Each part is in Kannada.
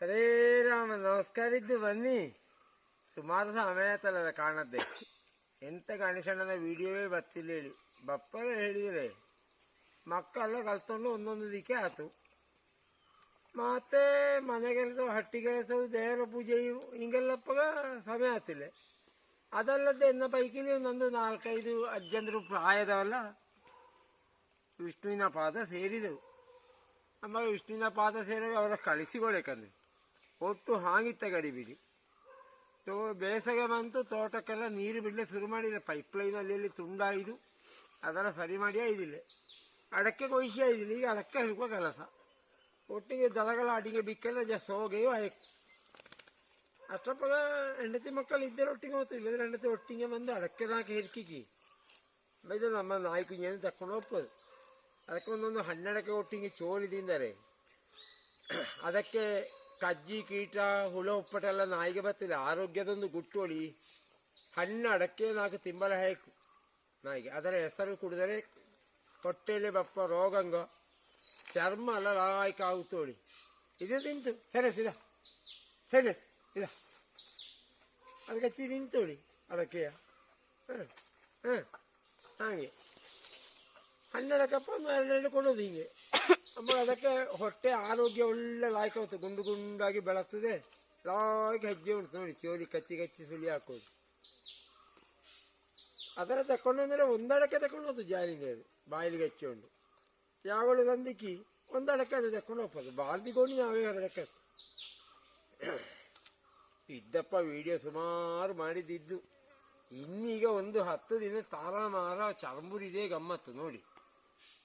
ಹರೇ ರಾಮ ನಮಸ್ಕಾರ ಇದ್ದು ಬನ್ನಿ ಸುಮಾರು ಸಮಯ ಆಯ್ತಲ್ಲ ಕಾಣದ್ದೆ ಎಂತ ಗಣೇಶಣ್ಣನ ವಿಡಿಯೋವೇ ಬರ್ತಿಲ್ಲ ಹೇಳಿ ಬಪ್ಪರ ಹೇಳಿದರೆ ಮಕ್ಕಳೆಲ್ಲ ಕಲ್ತ್ಕೊಂಡು ಒಂದೊಂದು ದಿಕ್ಕೆ ಆತು ಮತ್ತೆ ಮನೆ ಕೆಲಸ ಹಟ್ಟಿ ಕೆಲಸವು ದೇವರ ಪೂಜೆಯು ಹಿಂಗೆಲ್ಲಪ್ಪಗ ಸಮಯ ಆತಿಲ್ಲ ಅದಲ್ಲದೆ ಎನ್ನ ಪೈಕಿಲಿ ಒಂದೊಂದು ನಾಲ್ಕೈದು ಅಜ್ಜಂದ್ರು ಪ್ರಾಯದವಲ್ಲ ವಿಷ್ಣುವಿನ ಪಾದ ಸೇರಿದೆವು ಆಮೇಲೆ ವಿಷ್ಣುವಿನ ಪಾದ ಸೇರಿ ಅವರ ಕಳಿಸಿಕೊಡಬೇಕಂದ್ರೆ ಒಟ್ಟು ಹಾಂಗಿತ್ತ ತಗಡಿಬಿಡಿ. ತೋ ಬೇಸಗೆ ಬಂತು ತೋಟಕ್ಕೆಲ್ಲ ನೀರು ಬಿಡಲೆ ಶುರು ಮಾಡಿದೆ. ಪೈಪ್ ಲೈನಲ್ಲಿ ಅಲ್ಲಿ ತುಂಡಾಯಿದು, ಅದೆಲ್ಲ ಸರಿ ಮಾಡಿ ಇದಿಲ್ಲ ಅಡಕ್ಕೆ ಕೊಯ್ಸಿ ಆಯ್ದಿಲ್ಲ ಈಗ ಅಡಕ್ಕೆ ಹಿಡ್ಕೋ ಕೆಲಸ. ಒಟ್ಟಿಗೆ ದನಗಳ ಅಡಿಗೆ ಬಿಕ್ಕೆಲ್ಲ ಜಸ್ಟ್ ಹೋಗೆಯೋ ಆಯ್ತು ಅಷ್ಟಪ್ಪಗ ಹೆಂಡತಿ ಮಕ್ಕಳು ಇದ್ದರೆ ಒಟ್ಟಿಗೆ ಹೋಗ್ತು ಇಲ್ಲದ್ರೆ ಹೆಂಡತಿ ಒಟ್ಟಿಗೆ ಬಂದು ಅಡಕ್ಕೆ ನಾಲ್ಕು ಹೆರ್ಕಿಕಿ. ಬೈದ ನಮ್ಮ ನಾಯಿ ಕುಂಜನ್ನು ತಕೊಂಡು ಹೋಗ್ಬೋದು ಅದಕ್ಕೆ ಒಂದೊಂದು ಹನ್ನೆರಡಕ್ಕೆ ಒಟ್ಟಿಗೆ ಚೋಳಿದಿಂದರೆ ಅದಕ್ಕೆ ಕಜ್ಜಿ, ಕೀಟ, ಹುಳ ಉಪ್ಪಟೆಲ್ಲ ನಾಯಿಗೆ ಬರ್ತಿದೆ. ಆರೋಗ್ಯದೊಂದು ಗುಟ್ಟೋಳಿ ಹಣ್ಣು ಅಡಕ್ಕೆ ನಾಲ್ಕು ತಿಂಬಲ ನಾಯಿಗೆ. ಅದರ ಹೆಸರು ಕುಡಿದರೆ ಹೊಟ್ಟೆಯಲ್ಲಿ ಬಪ್ಪ ರೋಗಂಗ. ಚರ್ಮ ಎಲ್ಲ ಲಾಯ್ಕ ಆಗುತ್ತೋಳಿ. ಇದು ತಿಂತು. ಸರಿ ಇದ ಸರಿ ಇದ ಅದಕ್ಕೆ ಹಚ್ಚಿ ನಿಂತೋಳಿ. ಅಡಕೆಯ ಹಾಂ ಹಾಂ, ಹಾಗೆ. ಹನ್ನೆರಡಕ್ಕಪ್ಪ ಒಂದು ಹನ್ನೆರಡು ಕೊಡೋದು ಹಿಂಗೆ. ಆಮೇಲೆ ಅದಕ್ಕೆ ಹೊಟ್ಟೆ ಆರೋಗ್ಯ ಒಳ್ಳೆ ಲಾಯ್ಕ ಗುಂಡು ಗುಂಡಾಗಿ ಬೆಳಗ್ತದೆ. ಲಾಯ್ಕ ಹೆಜ್ಜೆ ಉಂಟು ನೋಡಿ, ಚೋಲಿ ಕಚ್ಚಿ ಕಚ್ಚಿ ಸುಳಿ ಹಾಕೋದು. ಅದರ ತಕೊಂಡು ಅಂದರೆ ಒಂದಡಕ್ಕೆ ತಕೊಂಡು ಹೋದು ಜಾಲಿಂದ ಬಾಯಿಲಿಗೆ ಉಂಟು ಯಾವಳು ತಂದಿಕ್ಕಿ ಒಂದಡಕ್ಕೆ ಅದು ತಕೊಂಡು ಹೋಗ್ಬೋದು ಬಾಲ್ದಿ ಗೋಣಿ ಯಾವೇ ಎರಡಕ್ಕೆ ಇದ್ದಪ್ಪ ವಿಡಿಯೋ ಸುಮಾರು ಮಾಡಿದ್ದಿದ್ದು ಇನ್ನೀಗ ಒಂದು ಹತ್ತು ದಿನ ತಾರಾಮಾರ ಚರಂಬುರಿದೇ ಗಮ್ಮತ್ತು ನೋಡಿ.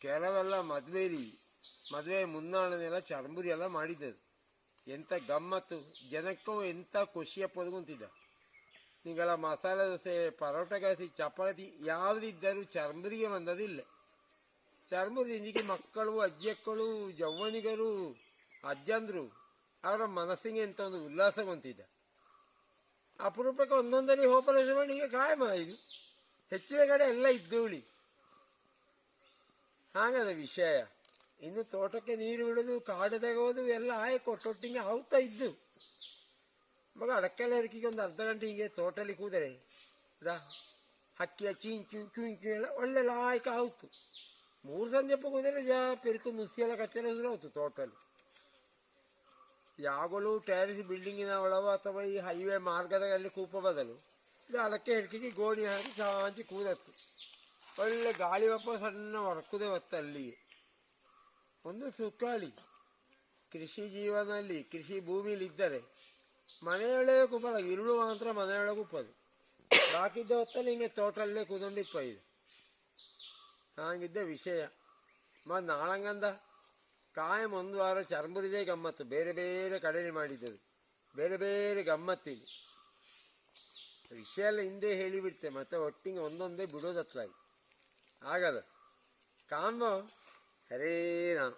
ಕೆಲವೆಲ್ಲ ಮದುವೆಲಿ ಮದುವೆ ಮುನ್ನಾಳನೆಲ್ಲ ಚರಂಬುರಿ ಎಲ್ಲ ಮಾಡಿದ್ದದು. ಎಂತ ಗಮ್ಮತ್ತು. ಜನಕ್ಕೂ ಎಂತ ಖುಷಿಯ ಪದಗುಂತಿದ್ದ ನಿಂಗಳ ಮಸಾಲೆ ದೋಸೆ, ಪರೋಟ ಕಾಸಿ ಚಪಾತಿ ಯಾವುದಿದ್ದರೂ ಚರಂಬುರಿಗೆ ಬಂದದಿಲ್ಲ. ಚರ್ಮದ ಇಂದಿಗೆ ಮಕ್ಕಳು ಅಜ್ಜಕ್ಕಳು ಜವ್ವನಿಗರು ಅಜ್ಜಂದ್ರು, ಅವರ ಮನಸ್ಸಿಗೆ ಎಂತ ಒಂದು ಉಲ್ಲಾಸ ಬಂತಿದ್ದ. ಅಪರೂಪಕ್ಕೆ ಒಂದೊಂದರಿ ಓಪರೇಷನ್ ಮಾಡಿ ಈಗ ಕಾಯಮ ಇದು. ಹೆಚ್ಚಿನ ಕಡೆ ಎಲ್ಲ ಇದ್ದವಳಿ ಹಾಗದ ವಿಷಯ. ಇನ್ನು ತೋಟಕ್ಕೆ ನೀರು ಬಿಡೋದು, ಕಾಡು ತೆಗೋದು ಎಲ್ಲ ಆಯ್ ಕೊಟ್ಟೊಟ್ಟಿಗೆ ಆಗುತ್ತಾ ಇದ್ದು. ಮಗ, ಅದಕ್ಕೆಲ್ಲ ಎರಕಿಗೆ ಒಂದು ಅರ್ಧ ಗಂಟೆ ಹಿಂಗೆ ತೋಟಲ್ಲಿ ಕೂದರೆ ಹಕ್ಕಿಯ ಚೀಂಚು ಚೂಂಚು ಎಲ್ಲ ಒಳ್ಳೆ ಲಾಯ್ಕ ಆಯ್ತು ಮೂರು ಸಂಜೆ ಕೂದರೆ ಜಾ ಪೆರುಕು ನುಸಿ ಎಲ್ಲ ಕಚ್ಚಲ ಹೋಯ್ತು ತೋಟಲ್ಲಿ. ಯಾವಾಗಲೂ ಟ್ಯಾರಿಸ್ ಬಿಲ್ಡಿಂಗಿನ ಒಳವ ಅಥವಾ ಈ ಹೈವೇ ಮಾರ್ಗದಲ್ಲಿ ಕೂಪ ಬದಲು. ಇದು ಅದಕ್ಕೆ ಹೆರ್ಕಿಗೆ ಗೋಣಿ ಹಾಕಿ ಸಾಂಚಿ ಕೂದತ್ತು. ಒಳ್ಳೆ ಗಾಳಿ ವಪ್ಪ ಸಣ್ಣ ಹೊರಕುದೆ ಹೊತ್ತು ಅಲ್ಲಿಗೆ. ಒಂದು ಸುಕ್ಕಾಳಿ. ಕೃಷಿ ಜೀವನದಲ್ಲಿ, ಕೃಷಿ ಭೂಮಿಲಿ ಇದ್ದರೆ ಮನೆಯೊಳಗೆ ಕುಪ್ಪಲ್ಲ ಇರುಳು ಮಾತ್ರ ಮನೆಯೊಳಗೆ ಉಪ್ಪದು ಬಾಕಿದ್ದ ಹೊತ್ತಲ್ಲಿ ಹಿಂಗೆ ತೋಟಲ್ಲೇ ಕುದೊಂಡಿಪ್ಪ ಇದು ಹಾಗಿದ್ದ ವಿಷಯ. ಮ ನಾಳಂಗಂದ ಕಾಯಂ ಒಂದು ವಾರ ಚರ್ಮುರಿದೇ ಗಮ್ಮತ್ತು, ಬೇರೆ ಬೇರೆ ಕಡೆಯಲ್ಲಿ ಮಾಡಿದ್ದದು. ಬೇರೆ ಬೇರೆ ಗಮ್ಮತ್ತಿದೆ. ವಿಷಯ ಎಲ್ಲ ಹಿಂದೆ ಹೇಳಿಬಿಡ್ತೆ, ಮತ್ತೆ ಒಟ್ಟಿಗೆ ಒಂದೊಂದೇ ಬಿಡೋದತ್ಲಾಗಿ. ಆಗದ. ಕಾಂಬ हरे राम